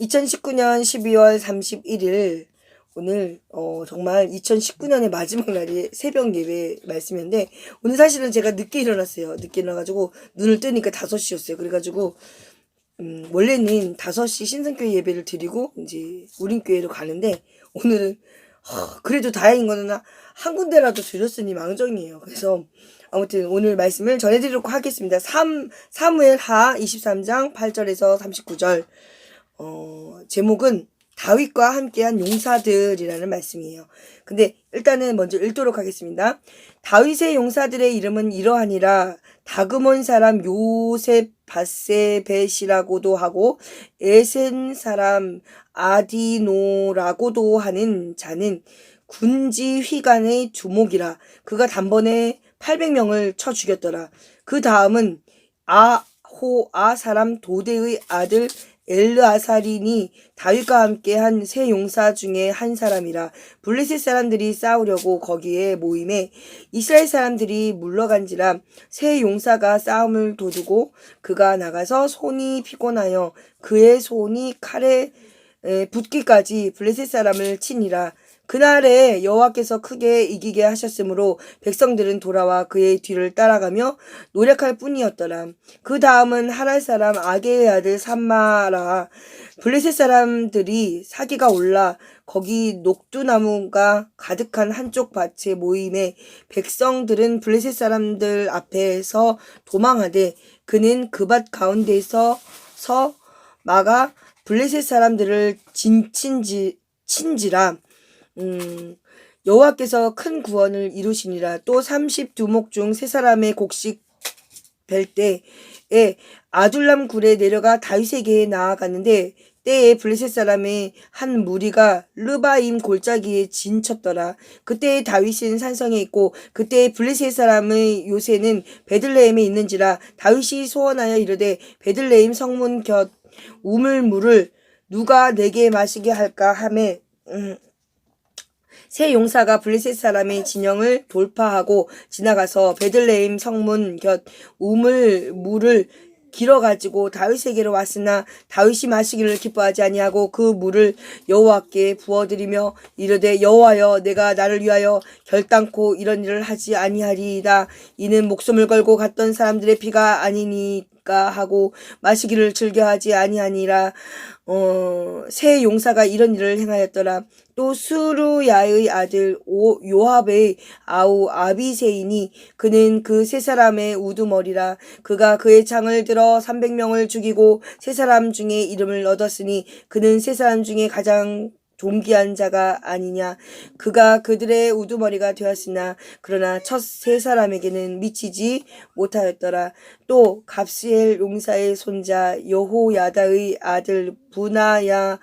2019년 12월 31일 오늘 어 정말 2019년의 마지막 날이 새벽 예배 말씀인데 오늘 사실은 제가 늦게 일어났어요. 늦게 일어나가지고 눈을 뜨니까 5시였어요. 그래가지고 음 원래는 5시 신성교회 예배를 드리고 이제 우린교회로 가는데 오늘은 하, 그래도 다행인 거는 한 군데라도 드렸으니 망정이에요. 그래서 아무튼 오늘 말씀을 전해드리도록 하겠습니다. 3, 사무엘 하 23장 8절에서 39절 어, 제목은 다윗과 함께한 용사들이라는 말씀이에요. 근데 일단은 먼저 읽도록 하겠습니다. 다윗의 용사들의 이름은 이러하니라 다그몬 사람 요셉 바세벳이라고도 하고 에센 사람 아디노라고도 하는 자는 군지 휘관의 주목이라 그가 단번에 800명을 쳐 죽였더라. 그 다음은 아 호아 사람 도대의 아들 엘르아사린이 다윗과 함께 한 세 용사 중에 한 사람이라 블레셋 사람들이 싸우려고 거기에 모임에 이스라엘 사람들이 물러간지라 세 용사가 싸움을 도두고 그가 나가서 손이 피곤하여 그의 손이 칼에 에, 붙기까지 블레셋 사람을 치니라 그날에 여호와께서 크게 이기게 하셨으므로 백성들은 돌아와 그의 뒤를 따라가며 노력할 뿐이었더라. 그 다음은 하랄 사람 아게의 아들 삼마라 블레셋 사람들이 사기가 올라 거기 녹두나무가 가득한 한쪽 밭에 모임에 백성들은 블레셋 사람들 앞에서 도망하되 그는 그 밭 가운데서 서 막아 블레셋 사람들을 진친지 친지라 음, 여호와께서 큰 구원을 이루시니라. 또 32목 중 세 사람의 곡식 뵐 때에 아둘람 굴에 내려가 다윗에게 나아갔는데 때에 블레셋 사람의 한 무리가 르바임 골짜기에 진쳤더라. 그때 다윗은 산성에 있고 그때 블레셋 사람의 요새는 베들레헴에 있는지라 다윗이 소원하여 이르되 베들레헴 성문 곁 우물물을 누가 내게 마시게 할까 하매 음, 세 용사가 블레셋 사람의 진영을 돌파하고 지나가서 베들레헴 성문 곁 우물 물을 길어 가지고 다윗에게로 왔으나 다윗이 마시기를 기뻐하지 아니하고 그 물을 여호와께 부어드리며 이르되 여호와여 내가 나를 위하여 결단코 이런 일을 하지 아니하리이다. 이는 목숨을 걸고 갔던 사람들의 피가 아니니 까 하고 마시기를 즐겨하지 아니하니라 어, 새 용사가 이런 일을 행하였더라. 또 수루야의 아들 오, 요압의 아우 아비세이니 그는 그 세 사람의 우두머리라 그가 그의 창을 들어 300명을 죽이고 세 사람 중에 이름을 얻었으니 그는 세 사람 중에 가장 존귀한 자가 아니냐. 그가 그들의 우두머리가 되었으나 그러나 첫 세 사람에게는 미치지 못하였더라. 또 갑시엘 용사의 손자 여호야다의 아들 부나야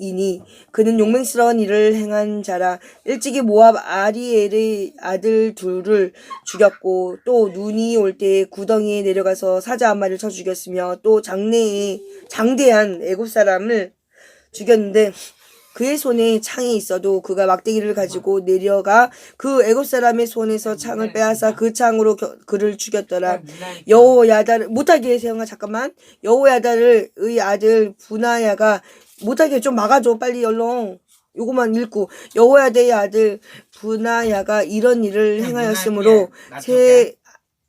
이니 그는 용맹스러운 일을 행한 자라. 일찍이 모압 아리엘의 아들 둘을 죽였고 또 눈이 올때 구덩이에 내려가서 사자 한 마리를 쳐 죽였으며 또 장래에 장대한 애굽 사람을 죽였는데 그의 손에 창이 있어도 그가 막대기를 가지고 내려가 그 애굽 사람의 손에서 창을 빼앗아 그 창으로 겨- 그를 죽였더라. 여호야다를 못하게 형아 잠깐만. 여호야다를 의 아들 부나야가 못하게 좀 막아줘. 빨리 얼렁 요거만 읽고. 여호야다의 아들 부나야가 이런 일을 행하였으므로 세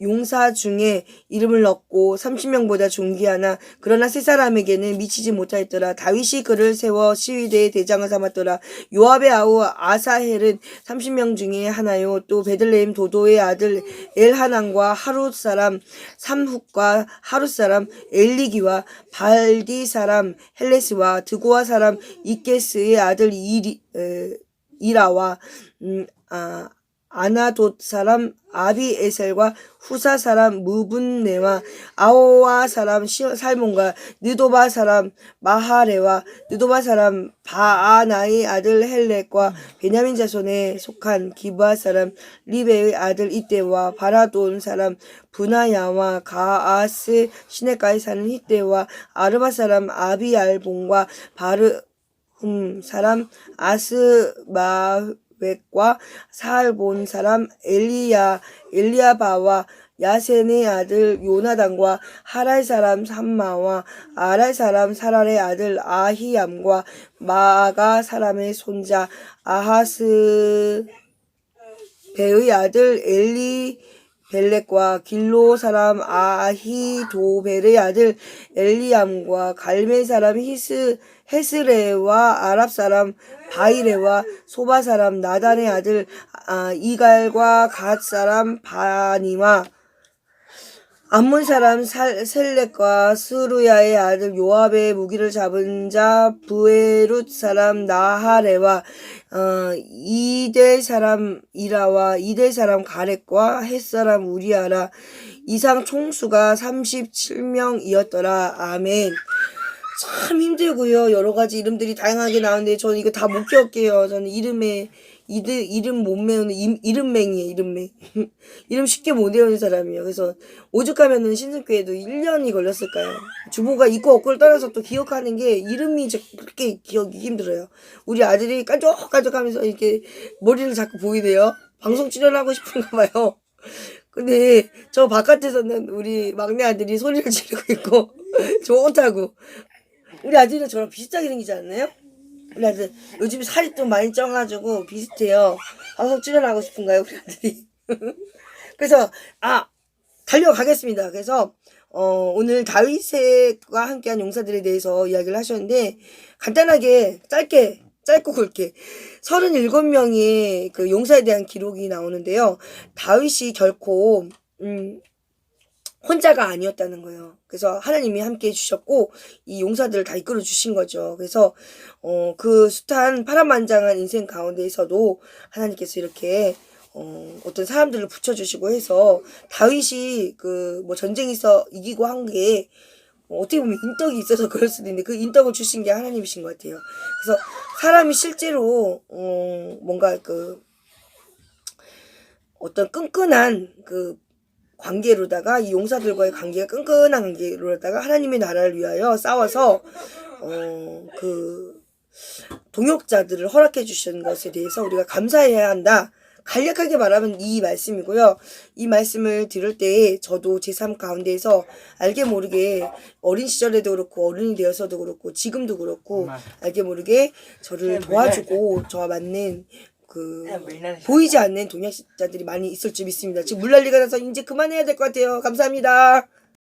용사 중에 이름을 얻고 30명보다 존귀하나 그러나 세 사람에게는 미치지 못하였더라. 다윗이 그를 세워 시위대의 대장을 삼았더라. 요압의 아우 아사헬은 30명 중에 하나요. 또 베들레헴 도도의 아들 엘하난과 하룻 사람 삼훅과 하룻 사람 엘리기와 발디 사람 헬레스와 드고아 사람 이케스의 아들 이리, 에, 이라와 음, 아, 아나돗 사람 아비에셀과 후사 사람 무분네와 아오아 사람 시- 살몬과 느도바 사람 마하레와 느도바 사람 바아나의 아들 헬렉과 베냐민 자손에 속한 기브아 사람 리베의 아들 이때와 바라돈 사람 분하야와 가아스 시내가에 사는 히때와 아르바 사람 아비알봉과 바르 음, 사람 아스마 웻과 사알 본 사람 엘리야 엘리야바와 야센의 아들 요나단과 하랄 사람 삼마와 아랄 사람 사랄의 아들 아히암과 마아가 사람의 손자 아하스 베의 아들 엘리 벨렉과 길로 사람 아히도벨의 아들 엘리암과 갈멜 사람 히스 헤스레와 아랍 사람 바이레와 소바 사람 나단의 아들 아, 이갈과 갓 사람 바니와 암몬 사람 살, 셀렉과 스루야의 아들 요압의 무기를 잡은 자 부에룻 사람 나하레와 어, 이대 사람 이라와 이대 사람 가렉과 헷 사람 우리아라. 이상 총수가 37명이었더라. 아멘. 참 힘들고요. 여러 가지 이름들이 다양하게 나오는데 저는 이거 다 못 기억해요. 저는 이름에 이드, 이름 못 외우는 임- 이름맹이에요 이름맹. 이름 쉽게 못 외우는 사람이에요. 그래서 오죽하면은 신승교회도 1년이 걸렸을까요? 주보가 있고 없고를 떠나서 또 기억하는 게 이름이 저- 그렇게 기억이 힘들어요. 우리 아들이 깐족깐족 하면서 이렇게 머리를 자꾸 보이네요. 방송 출연하고 싶은가 봐요. 근데 저 바깥에서는 우리 막내 아들이 소리를 지르고 있고 좋다고. 우리 아들은 저랑 비슷하게 생기지 않나요? 우리 아들 요즘 살이 좀 많이 쪄가지고 비슷해요. 방송 출연하고 싶은가요, 우리 아들이? 그래서 아 달려가겠습니다. 그래서 어, 오늘 다윗과 함께한 용사들에 대해서 이야기를 하셨는데 간단하게 짧게 짧고 굵게 37명의 그 용사에 대한 기록이 나오는데요. 다윗이 결코 음, 혼자가 아니었다는 거예요. 그래서 하나님이 함께 해주셨고 이 용사들을 다 이끌어 주신 거죠. 그래서 어, 그 숱한 파란만장한 인생 가운데에서도 하나님께서 이렇게 어, 어떤 사람들을 붙여주시고 해서 다윗이 그뭐 있어 이기고 한게 어떻게 보면 인덕이 있어서 그럴 수도 있는데 그 인덕을 주신 게 하나님이신 것 같아요. 그래서 사람이 실제로 어, 뭔가 그 어떤 끈끈한 그 관계로다가 이 용사들과의 관계가 끈끈한 관계로다가 하나님의 나라를 위하여 싸워서 어 그 동역자들을 허락해 주신 것에 대해서 우리가 감사해야 한다. 간략하게 말하면 이 말씀이고요. 이 말씀을 들을 때 저도 제 삶 가운데에서 알게 모르게 어린 시절에도 그렇고 어른이 되어서도 그렇고 지금도 그렇고 알게 모르게 저를 도와주고 저와 맞는 그 보이지 않는 동역자들이 많이 있을 줄 믿습니다. 지금 물난리가 나서 이제 그만해야 될 것 같아요. 감사합니다.